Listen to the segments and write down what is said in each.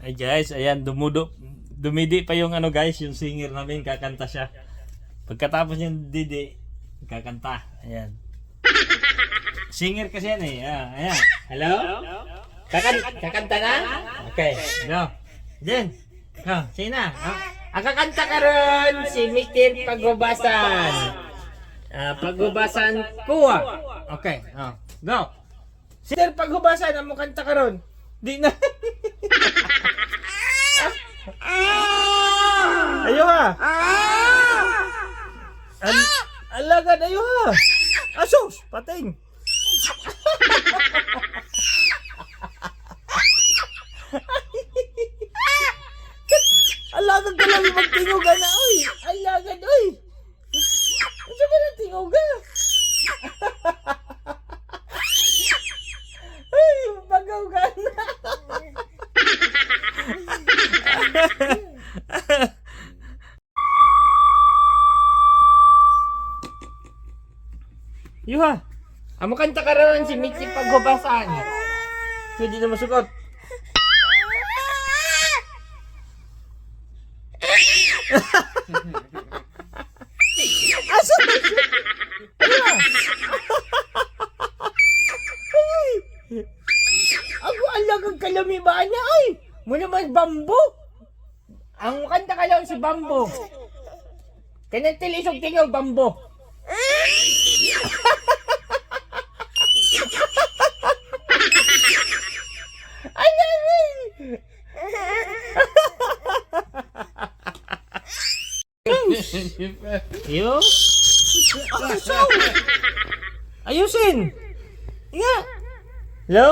Ay guys, ayan, dumudo, dumidi pa yung ano guys, yung singer namin, kakanta siya. Pagkatapos yung didi, kakanta. Ayan. Singer kasi yan eh. Ah, ayan. Hello? Kakan kakanta na? Okay. Go. Jen. Go. Sige na. Ah, ang kakanta ka ron, si Mr. Pagubasan. Ah, Pagubasan kuha. Okay. Oh. Go. Si Mr. Pagubasan, ang mukanta ka ron. Di na. Ayo ha. Al alagad ayo ha. Asus, pating. alagad ka lang magtingog na oy. Alagad oy. Ano ba nang tingog ka? Ay, bagaw ka na. Yuha. Amo kanta ka ron si Mitzi paghubasan. Pwede na masukot. Asa ba siya? Ako ang lagang kalami ba niya ay? Mo naman bambo. Ang kanta ka lang si bambo. Kanang tilisog tingog bambo. Ay, ay, Yo? Ayusin! Ayusin! Nga! Hello?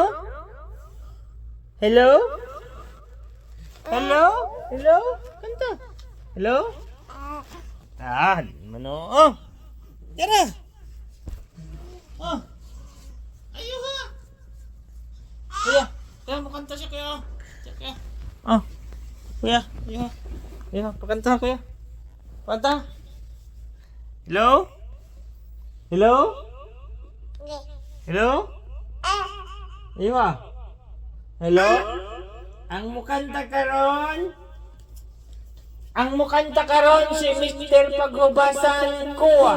Hello? Hello? Hello? Kanta. Hello? Ah, mano. Oh! Tara! Oh! Ayo ha! Kuya! Kaya mo kanta siya kaya. Siya kaya. Oh! Kuya! Ayo ha! Ayo ha! Pakanta kuya! Pakanta! Hello? Hello? Hello? Ayo ha! Hello? Ang mukanta karon? Ang mukanta karon si Mr. Paghubasan Kuwa.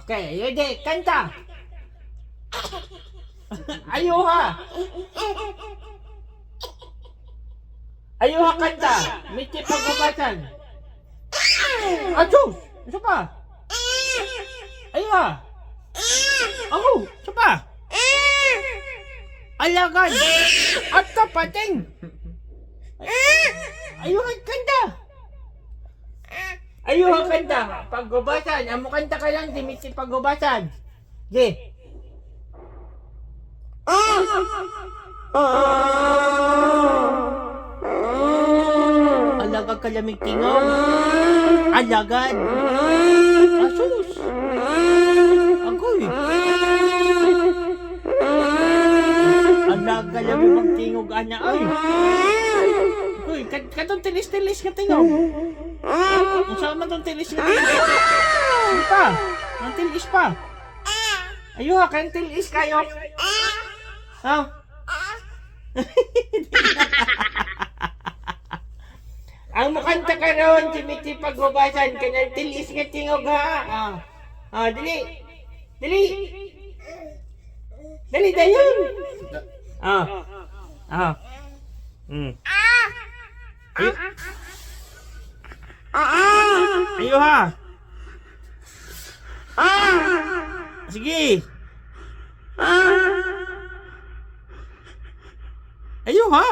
Okay, di, kanta. Ayo ha. Ayo ha kanta. Mr. Paghubasan. Achoo! Isa pa. Ayo ha. Ako, isa pa. Alagan! At kapating! Ayuhan kanta! Ayuhan kanta! Paggubasan! Amo kanta ka lang, dimiti paggubasan! Ge! Alagad ka lamig tingog! Alagad! Asus! Agoy! Alaga lang mo magtingog ana ay. Uy, kat katong tilis-tilis ka tingog. Ang saan man tong tilis ka tingog? Sige pa. Ang tilis pa. Ayo ha, kan tilis kayo. Ha? Ang makanta ka ron, timiti pagbabasan, kanang tilis nga tingog ha. Ah, ah dili. Dili. Dali, dayon. Ah. Ah. Hmm. Ayo. Ayo ha. Sige. Ayo ha.